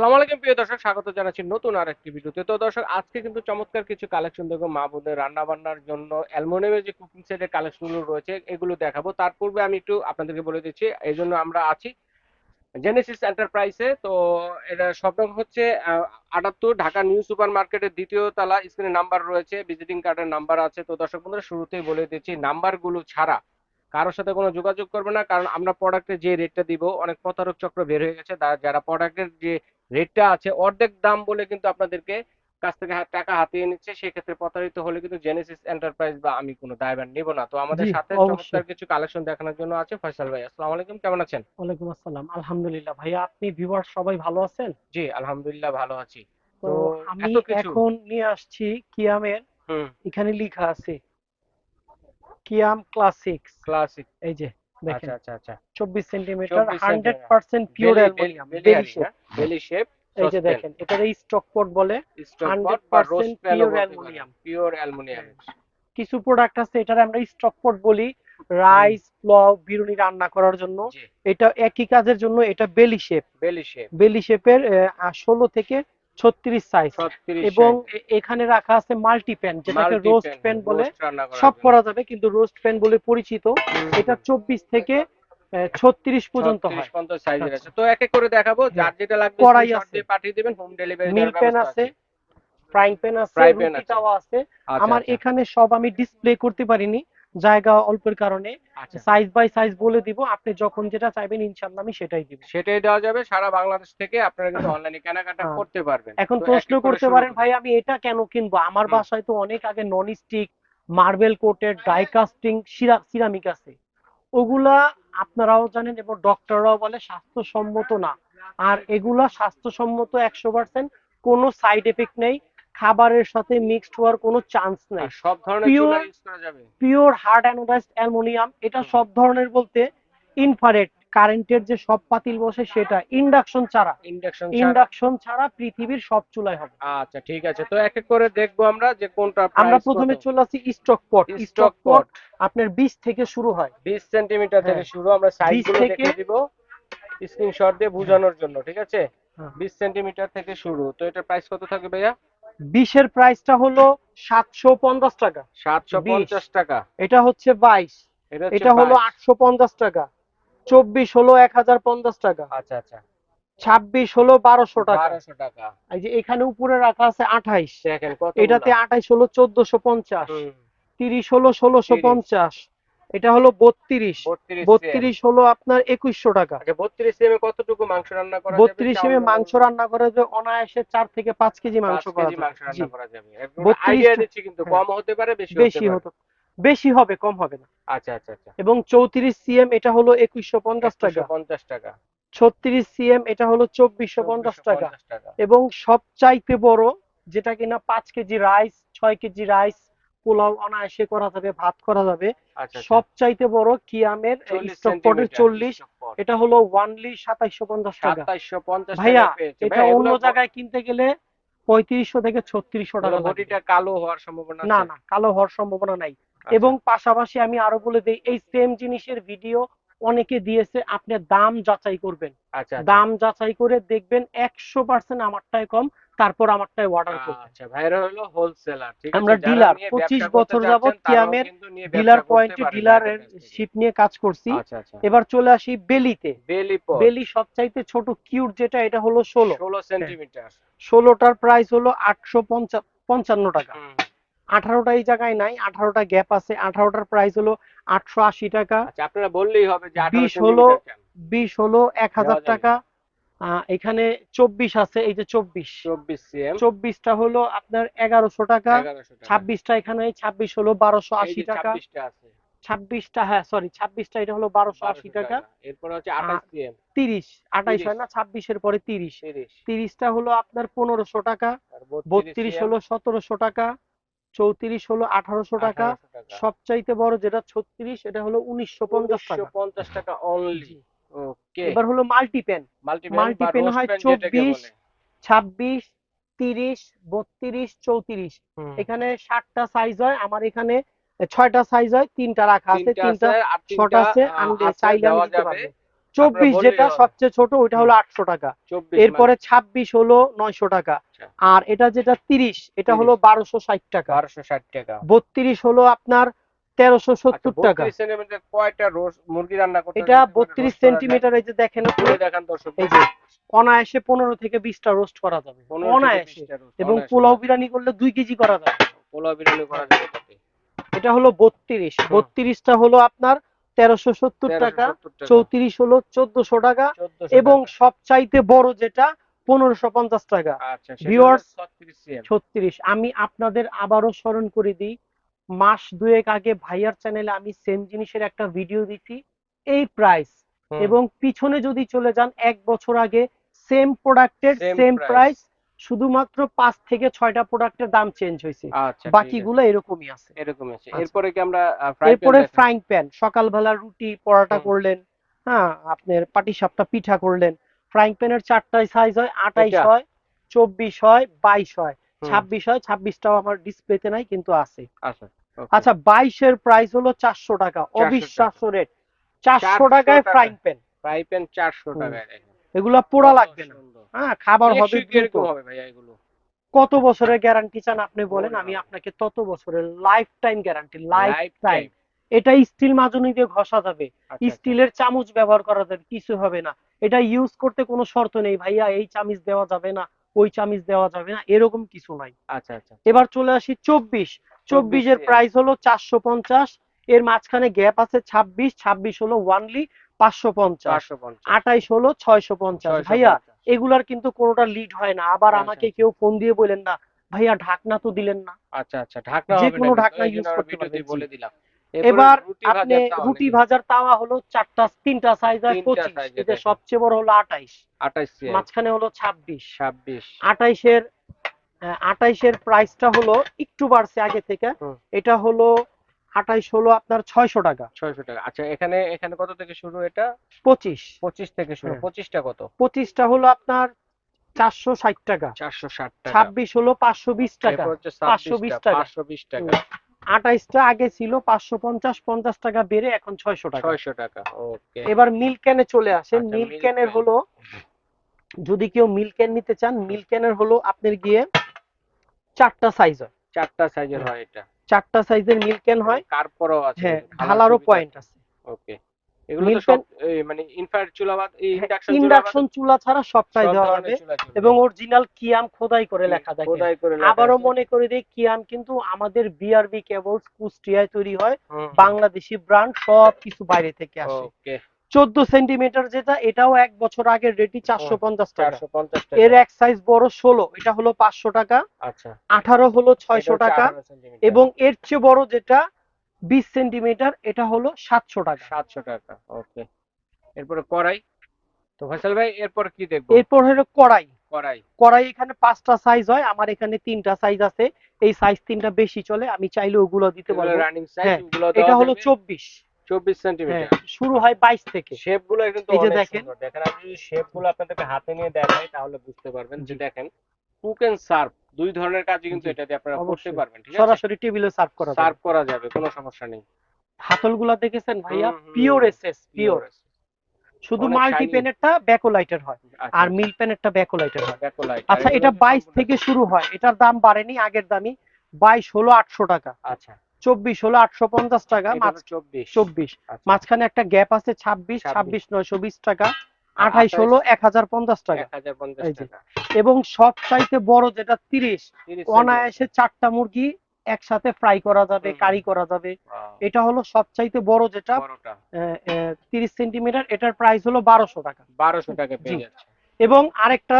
আসসালামু আলাইকুম, প্রিয় দর্শক, স্বাগত জানাচ্ছি নতুন আর একটি ভিডিওতে। তো দর্শক, আজকে কিন্তু চমৎকার কিছু কালেকশন দেখব। মা বোনের রান্না বান্নার জন্য অ্যালমোনিয়ামের যে কুকিং সেটের কালেকশনগুলো রয়েছে, এগুলো দেখাবো। তার পূর্বে আমি একটু আপনাদেরকে বলে দিচ্ছি এই জন্য আমরা আছি জেনেসিস এন্টারপ্রাইজে তো এটা সব হচ্ছে আটাত্তর, ঢাকা নিউ সুপার মার্কেটের দ্বিতীয় তলা স্ক্রিনে নাম্বার রয়েছে ভিজিটিং কার্ডের নাম্বার আছে। তো দর্শক বন্ধুরা, শুরুতেই বলে দিচ্ছি নাম্বারগুলো ছাড়া কারোর সাথে কোনো যোগাযোগ করবে না, কারণ আমরা প্রোডাক্টের যে রেটটা দিব, অনেক প্রতারক চক্র বের হয়ে গেছে। যারা প্রোডাক্টের যে রেটটা আছে অর্ধেক দাম বলে কিন্তু আপনাদেরকে কাছ থেকে টাকা হাতিয়ে নিচ্ছে সেক্ষেত্রে প্রতারিত হলে কিন্তু জেনেসিস এন্টারপ্রাইজ বা আমি কোনো দায়ভার নিব না। তো আমাদের সাথে চমৎকার কিছু কালেকশন দেখানোর জন্য আছে ফয়সাল ভাই আসসালামু আলাইকুম কেমন আছেন? ওয়ালাইকুম আসসালাম আলহামদুলিল্লাহ। ভাইয়া আপনি ভিউয়ার সবাই ভালো আছেন? জি আলহামদুলিল্লাহ ভালো আছি। তো আমি এখন নিয়ে আসছি কিয়ামের এখানে লেখা আছে কিয়াম ক্লাসিক্স ক্লাসিক এই যে দেখেন আচ্ছা আচ্ছা চব্বিশ centimetre 24 hundred pure aluminium belly belly shape? Belly shape এই যে দেখেন এটার এই স্টক পট বলে 100% pure aluminum। পিওর অ্যালুমিনিয়াম কিছু প্রোডাক্ট আছে এটার আমরা স্টক পট বলি রাইস পোলাও বিরুনি রান্না করার জন্য। এটা একই কাজের জন্য এটা বেলি শেপ বেলি শেপ বেলি শেপের ষোলো থেকে ছত্রিশ সাইজ এবং এখানে রাখা আছে মাল্টি প্যান যেটাকে রোস্ট প্যান বলে। সব করা যাবে কিন্তু রোস্ট প্যান বলে পরিচিত। এটা চব্বিশ থেকে ছত্রিশ পর্যন্ত হয়। আচ্ছা। তো এক এক করে দেখাবো যার যেটা লাগবে কড়াই আছে। পাঠিয়ে দিবেন হোম ডেলিভারি মিল প্যান আছে ফ্রাইং প্যান আছে আচ্ছা, আমার এখানে সব আমি ডিসপ্লে করতে পারিনি। জায়গা অল্পের কারণে সাইজ বাই সাইজ বলে দিব আপনি যখন যেটা চাইবেন ইনশাআল্লাহ আমি সেটাই দিব। সেটাই দেওয়া যাবে সারা বাংলাদেশ থেকে আপনারা কিন্তু অনলাইনে কেনাকাটা হ্যাঁ। করতে পারবেন। এখন প্রশ্ন করতে পারেন ভাই আমি এটা কেন কিনবো? আমার বাসায় তো অনেক আগে non stick marble coated die casting ceramic আছে। ওগুলা আপনারাও জানেন এবং ডক্টররাও বলে স্বাস্থ্যসম্মত না। আর এগুলা স্বাস্থ্যসম্মত একশো পার্সেন্ট কোনো সাইড এফেক্ট নেই। খাবারের সাথে মিক্সড হওয়ার কোনো চান্স নেই। সব ধরনের যাবে। পিওর হার্ড অ্যানোডাইজড অ্যালুমিনিয়াম এটা সব ধরনের বলতে ইনফ্রারেড কারেন্টের যে সব পাতিল বসে সেটা ইন্ডাকশন ছাড়া। ইন্ডাকশন ইন্ডাকশন ছাড়া পৃথিবীর সব চুলাই হবে। আচ্ছা ঠিক আছে। তো এক এক করে দেখব আমরা যে কোনটা আমরা প্রথমে চলে আসি স্টক পট স্টক পট আপনার 20 থেকে শুরু হয়। 20 সেন্টিমিটার থেকে হ্যাঁ। শুরু। আমরা সাইজ 20 গুলো থেকে- দেখে দিব। স্ক্রিনশট দিয়ে বোঝানোর জন্য ঠিক আছে? হ্যাঁ। 20 সেন্টিমিটার থেকে শুরু। তো এটার প্রাইস কত থাকবে ভাইয়া? 20 এর প্রাইসটা হলো 750 টাকা। 750 টাকা। এটা হচ্ছে 22 এটা হলো 22 850 টাকা। 24 হলো 1050 টাকা। আচ্ছা আচ্ছা। 26 হলো বারোশো টাকা। 1200 টাকা। এই যে এখানে উপরে রাখা আছে আঠাইশ। এটাতে 28 হলো চোদ্দশো পঞ্চাশ। তিরিশ হলো 1650 এটা হলো 32 32 32 হলো আপনার একুশশো টাকা। বত্রিশ 32 সিএম এ কতটুকু মাংস রান্না করা 32 এমএ মাংস রান্না করা যায় অনায়াসে চার থেকে পাঁচ কেজি মাংস করা যাবে। একদম 32 আইডিয়া টা- দিচ্ছি কিন্তু হ্যাঁ। কম হতে পারে বেশি বেশি হতো বেশি হবে কম হবে না। আচ্ছা আচ্ছা আচ্ছা। এবং 34 সিএম এটা হলো 2150 টাকা। পঞ্চাশ টাকা। 36 সিএম এটা হলো চব্বিশশো পঞ্চাশ টাকা। এবং সবচাইতে বড় যেটা কিনা পাঁচ কেজি রাইস ছয় কেজি রাইস পোলাও অনায়াসে করা যাবে ভাত করা যাবে। আচ্ছা সবচাইতে বড় কিয়ামের স্টক পটের 40 এটা হলো ওয়ানলি 2750 টাকা। ভাইয়া এটা অন্য জায়গায় কিনতে গেলে 3500 থেকে 3600 টাকা। কালো হওয়ার সম্ভাবনা না না কালো হওয়ার সম্ভাবনা নাই। আচ্ছা, এবং পাশাপাশি আমি আরও বলে দিই এই সেম জিনিসের ভিডিও অনেকে দিয়েছে আপনি দাম যাচাই করবেন। আচ্ছা আচ্ছা। দাম যাচাই করে দেখবেন একশো পার্সেন্ট আমারটাই কম তারপর আমারটাই অর্ডার করবেন আচ্ছা ভাইরা হলো হোলসেলার ঠিক আছে? আমরা নিয়ে 25 বছর যাবত কিয়ামের ডিলার পয়েন্টে ডিলারের। শিপ নিয়ে কাজ করছি। আচ্ছা আচ্ছা। এবার চলে আসি বেলিতে। বেলি পট বেলি সবচাইতে ছোট কিউট যেটা এটা হলো ষোলো। 16 সেন্টিমিটার ষোলোটার প্রাইস হলো আটশো পঞ্চান্ন টাকা। হুম। আঠারোটা এই জায়গায় নাই আঠারোটা গ্যাপ আছে। আঠারোটার প্রাইস হলো আটশো আশি টাকা। আচ্ছা আপনারা বললেই হবে যে 18 20 হলো সেন্টিমিটার কেন? বিশ হলো এক হাজার দেওয়া যাবে। টাকা। আহ, এখানে চব্বিশ আছে এই যে চব্বিশ। 24 সিএম চব্বিশটা হলো আপনার এগারোশো টাকা ছাব্বিশটা এখানে ছাব্বিশ হলো বারোশো আশি টাকা। ছাব্বিশটা হ্যাঁ সরি ছাব্বিশটা এটা হলো বারোশো আশি টাকা। এরপর হচ্ছে 28 সিএম তিরিশ আঠাইশ হয় না ছাব্বিশের পরে তিরিশ। তিরিশটা হলো আপনার পনেরোশো টাকা বত্রিশ হলো সতেরোশো টাকা চৌত্রিশ হলো আঠারোশো টাকা। 1800 টাকা। সবচাইতে বড় যেটা ছত্রিশ এটা হলো উনিশশো পঞ্চাশ টাকা। 1950 টাকা অনলি। ওকে এবার হলো মাল্টি পেন মাল্টিপেন multi-pen হয় 24 ছাব্বিশ তিরিশ বত্রিশ চৌত্রিশ। এখানে ষাটটা সাইজ হয় আমার এখানে ছয়টা সাইজ হয় তিনটা রাখা আছে তিনটা শর্ট আছে আমি চাইলে আমি দিতে পারব। চব্বিশ যেটা সবচেয়ে ছোট ওইটা হলো আটশো টাকা। এরপরে ছাব্বিশ হলো নয়শো টাকা। আচ্ছা। আর এটা যেটা তিরিশ এটা হলো বারোশো ষাট টাকা। বারোশো ষাট টাকা। বত্রিশ হলো আপনার তেরোশো সত্তর আচ্ছা, টাকা। কয়টা রোজ মুরগি রান্না করতে এটা? বত্রিশ? সেন্টিমিটার এই যে দেখেন খুলে দেখান দর্শক। এই যে অনায়াসে পনেরো থেকে বিশটা রোস্ট করা যাবে। 15 থেকে অনায়াসে। 20 টা roast, এবং পোলাও বিরিয়ানি করলে দুই কেজি করা যাবে। পোলাও বিরিয়ানি করা যাবে এটা হলো বত্রিশ। বত্রিশটা হলো আপনার তেরোশো সত্তর 1370 টাকা। চৌত্রিশ হলো চোদ্দশো টাকা। এবং। সবচাইতে বড় যেটা পনেরোশো পঞ্চাশ টাকা। আচ্ছা সেটা 36 ছত্রিশ। আমি আপনাদের আবারও স্মরণ করে দিই মাস দুয়েক আগে ভাইয়ার চ্যানেলে আমি সেম জিনিসের একটা ভিডিও দিছি এই প্রাইস এবং পিছনে যদি চলে যান এক বছর আগে সেম প্রোডাক্টের সেম। প্রাইস শুধুমাত্র পাঁচ থেকে ছয়টা প্রোডাক্টের দাম চেঞ্জ হয়েছে। আচ্ছা। বাকিগুলো এরকমই আছে। এরকম আছে। আচ্ছা। এরপরে কি আমরা ফ্রাই এরপরে ফ্রাইং প্যান সকালবেলা রুটি পরোটা করলেন হ্যাঁ আপনার পাটিসাপটা পিঠা করলেন। ফ্রাইং প্যানের চারটায় সাইজ হয় আঠাইশ এটা? হয় চব্বিশ হয় বাইশ হয়। ছাব্বিশ হয় ছাব্বিশটাও আমার ডিসপ্লেতে নাই কিন্তু আছে। আচ্ছা। আচ্ছা বাইশের প্রাইস হলো চারশো টাকা। অবিশ্বাস্য রেট চারশো টাকায় টাকা। ফ্রাইং প্যান ফ্রাই প্যান 400 হুম। টাকায় এগুলা পোড়া কত লাগবে না। হ্যাঁ খাবার হবে ভাইয়া এগুলো? কত বছরের গ্যারান্টি চান আপনি বলেন? আমি আপনাকে তত বছরের life time guarantee life life time এটা স্টিল মাজনি দিয়ে ঘষা যাবে। স্টিলের চামচ ব্যবহার করা যাবে কিছু হবে না। এটা ইউজ করতে কোনো শর্ত নেই ভাইয়া এই চামচ দেওয়া যাবে না। ওই চামিচ দেওয়া যাবে না এরকম কিছু নাই। আচ্ছা আচ্ছা। এবার চলে আসি চব্বিশ। চব্বিশের এর। প্রাইস হলো চারশো পঞ্চাশ এর মাঝখানে গ্যাপ আছে ছাব্বিশ ছাব্বিশ হলো ওয়ানলি পাঁচশো পঞ্চাশ 450 আঠাইশ হলো ছয়শো পঞ্চাশ। ভাইয়া এগুলার কিন্তু কোনোটা লিড হয় না। আবার আচ্ছা, আমাকে আচ্ছা। কেউ ফোন দিয়ে বলেন না ভাইয়া ঢাকনা তো দিলেন না। আচ্ছা আচ্ছা ঢাকনা যে কোনো ঢাকনা আমরা করতে বলে দিলাম। এবার আপনি রুটি ভাজার তাওয়া হলো চারটা তিনটা সাইজ হয় পঁচিশ। সবচেয়ে বড় হলো আঠাইশ। 28 cm মাঝখানে হলো ছাব্বিশ। 26 আঠাইশের আঠাইশের প্রাইসটা হলো একটু বাড়ছে আগে থেকে। এটা হলো আঠাইশ হলো আপনার ছয়শো টাকা। 600 টাকা। আচ্ছা এখানে এখানে কত থেকে শুরু এটা? পঁচিশ। 25 থেকে শুরু। হ্যাঁ। 25 টা কত? পঁচিশটা হলো আপনার চারশো ষাট টাকা। 460 টাকা। ছাব্বিশ হলো পাঁচশো বিশ টাকা। 520 26 টাকা। 520 টাকা। আঠাইশটা আগে ছিল পাঁচশো পঞ্চাশ পঞ্চাশ টাকা বেড়ে এখন ছয়শো টাকা। 600 টাকা ওকে এবার মিল ক্যানে চলে আসে। মিল ক্যানের। হলো যদি কেউ মিল ক্যান নিতে চান মিল ক্যানের হলো আপনার গিয়ে চারটা সাইজ হয় চারটা সাইজের হয় এটা। চারটা সাইজের মিল ক্যান হয়? তারপরেও আছে। হ্যাঁ ঢালার ঢালারও পয়েন্ট আছে। ওকে এগুলো তো সব মানে ইনফ্রারেড চুলা বা ইন্ডাকশন ইন্ডাকশন চুলা ছাড়া সবটাই দেওয়া যাবে। এবং অরিজিনাল কিয়াম খোদাই করে লেখা থাকে। খোদাই করে আবারও মনে করে দিই কিয়াম কিন্তু আমাদের বিআরবি কেবলস কুষ্টিয়ায় তৈরি হয়। বাংলাদেশি ব্র্যান্ড সব কিছু বাইরে থেকে আসে। ওকে। চোদ্দ সেন্টিমিটার যেটা এটাও এক বছর আগের রেটি চারশো পঞ্চাশ টাকা। এর এক সাইজ বড় ষোলো এটা হলো পাঁচশো টাকা। আচ্ছা। আঠারো হলো ছয়শো টাকা। এবং এর চেয়ে বড় যেটা বিশ সেন্টিমিটার এটা হলো সাতশো টাকা। 700 টাকা ওকে এরপরে কড়াই। তো ফয়সাল ভাই এরপর কি দেখব? এরপর হলো কড়াই। কড়াই। কড়াই এখানে পাঁচটা সাইজ হয় আমার এখানে তিনটা সাইজ আছে। এই সাইজ তিনটা বেশি চলে আমি চাইলে ওগুলো দিতে পারব। রানিং সাইজ হ্যাঁ, ওগুলো এটা হলো চব্বিশ। 24 হ্যাঁ সেন্টিমিটার শুরু হয় বাইশ থেকে। শেপগুলো কিন্তু এই যে দেখেন। দেখেন আমি যদি শেপগুলো আপনাদেরকে হাতে নিয়ে দেখাই তাহলে বুঝতে পারবেন। যে দেখেন কুক এন্ড সার্ভ দুই ধরনের কাজই কিন্তু এটা দিয়ে আপনারা করতে পারবেন ঠিক আছে? সরাসরি টেবিলে সার্ভ করা সার্ভ করা যাবে কোনো সমস্যা নেই। হাতলগুলা দেখেছেন ভাইয়া? পিওর এসএস পিওর শুধু মাল্টি। পেনেরটা ব্যাকোলাইটের হয়। আচ্ছা, আর মিল পেনেরটা ব্যাকোলাইটের হয়। আর আচ্ছা এটা হচ্ছে বাইশ সম্পূর্ণ- থেকে শুরু হয়। এটার দাম বাড়েনি আগের দামই বাইশ হলো আটশো টাকা। আচ্ছা। চব্বিশ হলো আটশো পঞ্চাশ টাকা এটা মাঝ- হলো 24 চব্বিশ। আচ্ছা। মাঝখানে একটা গ্যাপ আছে ছাব্বিশ 26 ছাব্বিশ নয়শো বিশ টাকা। আর আঠাইশ হলো 28 এক হাজার পঞ্চাশ টাকা 1050 টাকা। এবং সব চাইতে বড় যেটা তিরিশ 30 অনায়াসে চারটা মুরগি একসাথে ফ্রাই করা যাবে। কারি করা যাবে। এটা হলো সবচাইতে বড় যেটা তিরিশ সেন্টিমিটার। এটার প্রাইস হলো বারোশো টাকা। 1200 টাকা পেয়ে যাচ্ছে। এবং আরেকটা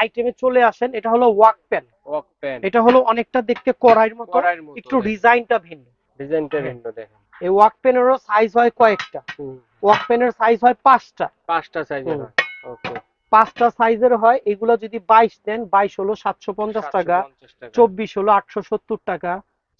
আইটেমে চলে আসেন এটা হলো ওয়াক প্যান ওয়াক প্যান এটা হলো অনেকটা দেখতে কড়াইয়ের মতো একটু ডিজাইনটা ভিন্ন। ডিজাইনটা হ্যাঁ। ভিন্ন দেখেন। এই ওয়াক পেনেরও সাইজ হয় কয়েকটা। সাইজ হয় পাঁচটা। পাঁচটা ওকে পাঁচটা সাইজের হয় এগুলো যদি বাইশ দেন বাইশ হলো সাতশো পঞ্চাশ টাকা চব্বিশ হলো আটশো সত্তর টাকা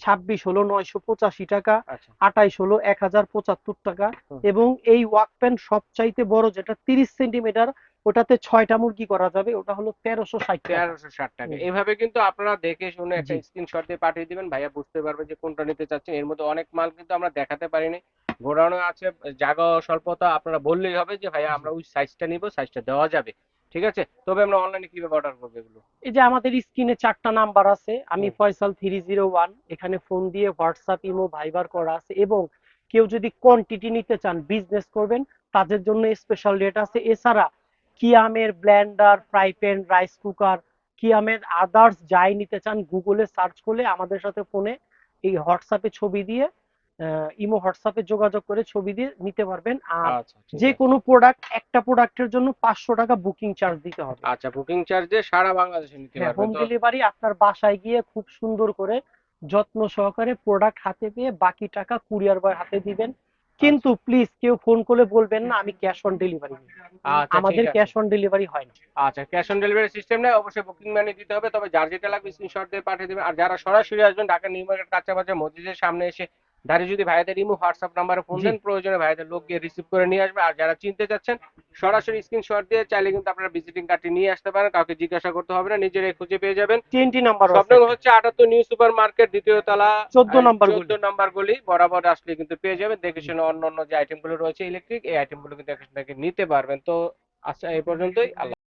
ছাব্বিশ হলো নয়শো পঁচাশি টাকা আচ্ছা। আঠাইশ হলো এক হাজার পঁচাত্তর টাকা এবং এই ওয়াক প্যান সবচাইতে বড় যেটা তিরিশ সেন্টিমিটার ওটাতে ছয়টা মুরগি করা যাবে ওটা হলো তেরোশো ষাট তেরোশো ষাট টাকা। এভাবে কিন্তু আপনারা দেখে শুনে একটা স্ক্রিনশট দিয়ে পাঠিয়ে দিবেন ভাইয়া বুঝতে পারবে যে কোনটা নিতে চাচ্ছেন এর মধ্যে অনেক মাল কিন্তু আমরা দেখাতে পারিনি। গোডাউনে আছে জায়গা স্বল্পতা আপনারা বললেই হবে যে ভাইয়া আমরা ওই সাইজটা নিব সাইজটা দেওয়া যাবে। ঠিক আছে? তবে আমরা অনলাইনে কীভাবে অর্ডার করব এগুলো? এই যে আমাদের স্ক্রিনে চারটা নাম্বার আছে আমি। ফয়সাল থ্রি জিরো ওয়ান এখানে ফোন দিয়ে হোয়াটসঅ্যাপ ইমো ভাইবার করা আছে এবং কেউ যদি কোয়ান্টিটি নিতে চান বিজনেস করবেন তাদের জন্য স্পেশাল রেট আছে। এছাড়া কিয়ামের blender fry pan rice cooker কিয়ামের others যাই নিতে চান গুগলে সার্চ করলে আমাদের সাথে ফোনে এই হোয়াটসঅ্যাপে ছবি দিয়ে ইমো হোয়াটসঅ্যাপে যোগাযোগ করে ছবি দিয়ে নিতে পারবেন। আর আচ্ছা যে কোনো প্রোডাক্ট একটা প্রোডাক্টের জন্য পাঁচশো টাকা বুকিং চার্জ দিতে হবে। আচ্ছা বুকিং চার্জে সারা বাংলাদেশে নিতে হোম পারবেন তো ডেলিভারি আপনার বাসায় গিয়ে খুব সুন্দর করে যত্ন সহকারে প্রোডাক্ট হাতে পেয়ে বাকি টাকা কুরিয়ার বয় হাতে দিবেন। কিন্তু প্লিজ কেউ ফোন করে বলবেন না আমি ক্যাশ অন ডেলিভারি আচ্ছা আমাদের। ক্যাশ অন ডেলিভারি হয় না। আচ্ছা ক্যাশ অন ডেলিভারি সিস্টেম নেই অবশ্যই বুকিং মানি দিতে হবে তবে যার যেটা লাগবে স্ক্রিনশট দিয়ে পাঠিয়ে দেবেন। আর যারা সরাসরি আসবেন ঢাকা নিউ মার্কেট কাঁচা বাজার মসজিদের সামনে এসে দাঁড়িয়ে যদি ভাইদের ইমো হোয়াটসঅ্যাপ নাম্বারে ফোন দেন প্রয়োজনে ভাইদের লোক গিয়ে রিসিভ করে নিয়ে আসবে। আর যারা চিনতে চাচ্ছেন সরাসরি স্ক্রিনশট দিয়ে চাইলে কিন্তু আপনারা ভিজিটিং কার্ডটি নিয়ে আসতে পারেন। কাউকে জিজ্ঞাসা করতে হবে না নিজেরাই খুঁজে পেয়ে যাবেন। তিনটি নাম্বার স্বপ্ন হচ্ছে আটাত্তর নিউ সুপার মার্কেট দ্বিতীয় তলা 14 নাম্বার। চোদ্দ নাম্বার গলি। বরাবর আসলে কিন্তু পেয়ে যাবেন। দেখে শুনে অন্য অন্য যে আইটেমগুলো রয়েছে ইলেকট্রিক এই আইটেমগুলো কিন্তু এখান থেকে নিতে পারবেন। তো আচ্ছা এই পর্যন্তই। আল্লাহ